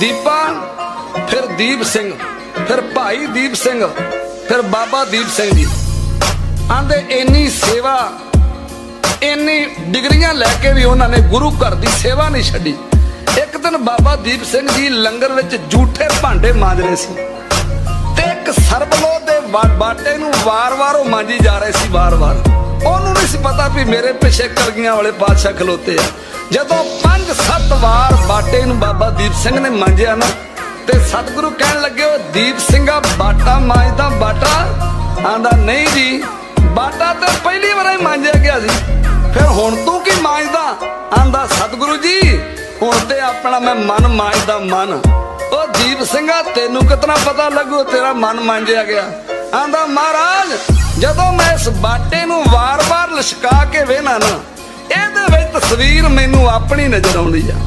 ਦੀਪਾ, ਫਿਰ ਦੀਪ ਸਿੰਘ, ਫਿਰ ਭਾਈ ਦੀਪ ਸਿੰਘ, ਫਿਰ ਬਾਬਾ ਦੀਪ ਸਿੰਘ ਜੀ। ਆਂਦੇ ਇੰਨੀ ਸੇਵਾ, ਇੰਨੀ ਡਿਗਰੀਆਂ ਲੈ ਕੇ ਵੀ ਉਹਨਾਂ ਨੇ ਗੁਰੂ ਘਰ ਦੀ ਸੇਵਾ ਨਹੀਂ ਛੱਡੀ। ਇੱਕ ਦਿਨ ਬਾਬਾ ਦੀਪ ਸਿੰਘ ਜੀ ਲੰਗਰ ਵਿੱਚ ਝੂਠੇ ਭਾਂਡੇ ਮਾਂਜ ਰਹੇ ਸੀ ਤੇ ਇੱਕ ਸਰਬਲੋ ਦੇ ਬਾਟੇ ਨੂੰ ਵਾਰ-ਵਾਰ ਉਹ ਮਾਂਜੀ ਜਾ ਰਹੇ ਸੀ ਵਾਰ-ਵਾਰ ਉਹਨੂੰ ਨਹੀਂ ਸੀ ਪਤਾ ਵੀ ਮੇਰੇ ਪਿੱਛੇ ਕਲਗੀਆਂ ਵਾਲੇ ਬਾਦਸ਼ਾਹ ਖਲੋਤੇ ਆ। ਜਦੋਂ ਪੰਜ ਸੱਤ ਵਾਰ ਬਾਟੇ ਨੂੰ ਬਾਬਾ ਦੀਪ ਸਿੰਘ ਨੇ ਮੰਜਿਆ ਨਾ। ਤੇ ਸਤਿਗੁਰੂ ਕਹਿਣ ਲੱਗੇ, ਉਹ ਦੀਪ ਸਿੰਘਾ, ਬਾਟਾ ਮਾਂਜਦਾ, ਬਾਟਾ ਆਂਦਾ, ਨਹੀਂ ਜੀ, ਬਾਟਾ ਤੇ ਪਹਿਲੀ ਵਾਰ ਹੀ ਮਾਂਜਿਆ ਗਿਆ ਸੀ। ਫਿਰ ਹੁਣ ਤੂੰ ਕੀ ਮਾਂਜਦਾ? ਆਂਦਾ, ਸਤਿਗੁਰੂ ਜੀ, ਹੁਣ ਤੇ ਆਪਣਾ ਮੈਂ ਮਨ ਮਾਂਜਦਾ, ਮਨ। ਉਹ ਦੀਪ ਸਿੰਘਾ, ਤੈਨੂੰ ਕਿਤਨਾ ਪਤਾ ਲੱਗੂ ਤੇਰਾ ਮਨ ਮਾਂਜਿਆ ਗਿਆ। ਆਂਦਾ, ਮਹਾਰਾਜ, ਜਦੋਂ ਮੈਂ ਇਸ ਬਾਟੇ ਨੂੰ ਵਾਰ-ਵਾਰ ਲਸ਼ਕਾ ਕੇ ਵੇਖਣਾ ਨਾ, ਇਹਦੇ ਵਿੱਚ ਤਸਵੀਰ ਮੈਨੂੰ ਆਪਣੀ ਨਜ਼ਰ ਆਉਂਦੀ ਆ।